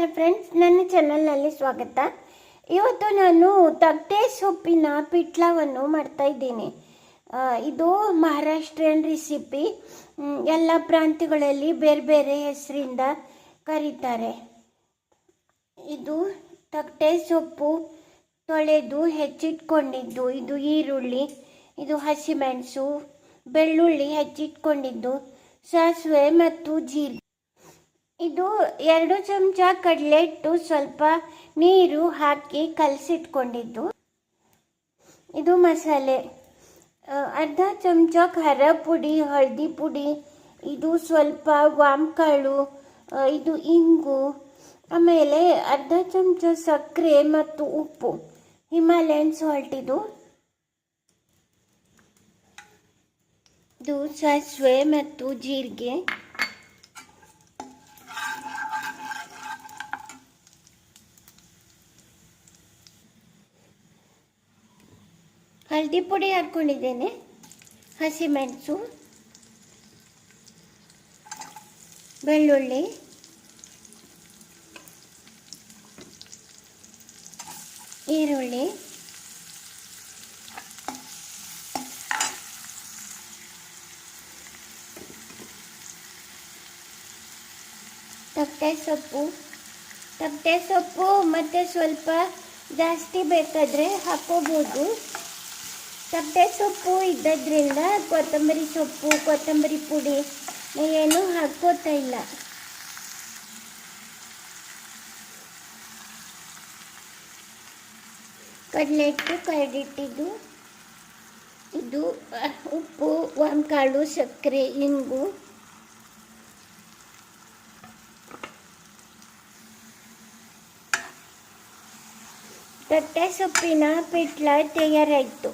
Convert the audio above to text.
ನಮಸ್ಕಾರ ಫ್ರೆಂಡ್ಸ್ ನನ್ನ ಚಾನಲ್ನಲ್ಲಿ ಸ್ವಾಗತ. ಇವತ್ತು ನಾನು ತಟ್ಟೆ ಸೊಪ್ಪಿನ ಪಿಟ್ಲವನ್ನು ಮಾಡ್ತಾ ಇದ್ದೀನಿ. ಇದು ಮಹಾರಾಷ್ಟ್ರಿಯನ್ ರೆಸಿಪಿ ಎಲ್ಲ ಪ್ರಾಂತ್ಯಗಳಲ್ಲಿ ಬೇರೆ ಬೇರೆ ಹೆಸರಿಂದ ಕರೀತಾರೆ. ಇದು ತಟ್ಟೆ ಸೊಪ್ಪು ತೊಳೆದು ಹೆಚ್ಚಿಟ್ಕೊಂಡಿದ್ದು, ಇದು ಈರುಳ್ಳಿ, ಇದು ಹಸಿಮೆಣಸು, ಬೆಳ್ಳುಳ್ಳಿ ಹೆಚ್ಚಿಟ್ಕೊಂಡಿದ್ದು, ಸಾಸಿವೆ ಮತ್ತು ಜೀರಿಗೆ. ಇದು ಎರಡು ಚಮಚ ಕಡಲೆ ಇಟ್ಟು ಸ್ವಲ್ಪ ನೀರು ಹಾಕಿ ಕಲಸಿಟ್ಕೊಂಡಿದ್ದು. ಇದು ಮಸಾಲೆ. ಅರ್ಧ ಚಮಚ ಖಾರ ಪುಡಿ, ಹಳದಿ ಪುಡಿ, ಇದು ಸ್ವಲ್ಪ ವಾಮ್ಕಾಳು ಇದು ಇಂಗು, ಆಮೇಲೆ ಅರ್ಧ ಚಮಚ ಸಕ್ಕರೆ ಮತ್ತು ಉಪ್ಪು. ಹಿಮಾಲಯನ್ ಸಾಲ್ಟ್ ಇದು. ಇದು ಸಾಸಿವೆ ಮತ್ತು ಜೀರಿಗೆ. ಹಳದಿ ಪುಡಿ ಹಾಕ್ಕೊಂಡಿದ್ದೇನೆ ಹಸಿಮೆಣಸು ಬೆಳ್ಳುಳ್ಳಿ, ಈರುಳ್ಳಿ ತಪ್ಪೆ ಸೊಪ್ಪು ತಪ್ಪೆ ಸೊಪ್ಪು ಮತ್ತು ಸ್ವಲ್ಪ ಜಾಸ್ತಿ ಬೇಕಾದರೆ ಹಾಕೋಬೋದು. ತಪ್ಪೆ ಸೊಪ್ಪು ಇದ್ದದ್ರಿಂದ ಕೊತ್ತಂಬರಿ ಸೊಪ್ಪು, ಕೊತ್ತಂಬರಿ ಪುಡಿ ಏನು ಹಾಕೋತಾ ಇಲ್ಲ. ಕಡಲೆ ಹಿಟ್ಟು ಕರಡಿಟ್ಟಿದ್ದು ಇದು ಉಪ್ಪು ಕಾಳು ಸಕ್ಕರೆ ಇಂಗು ತಟ್ಟೆ ಸೊಪ್ಪಿನ ಪಿಟ್ಲ ತಯಾರಾಯಿತು.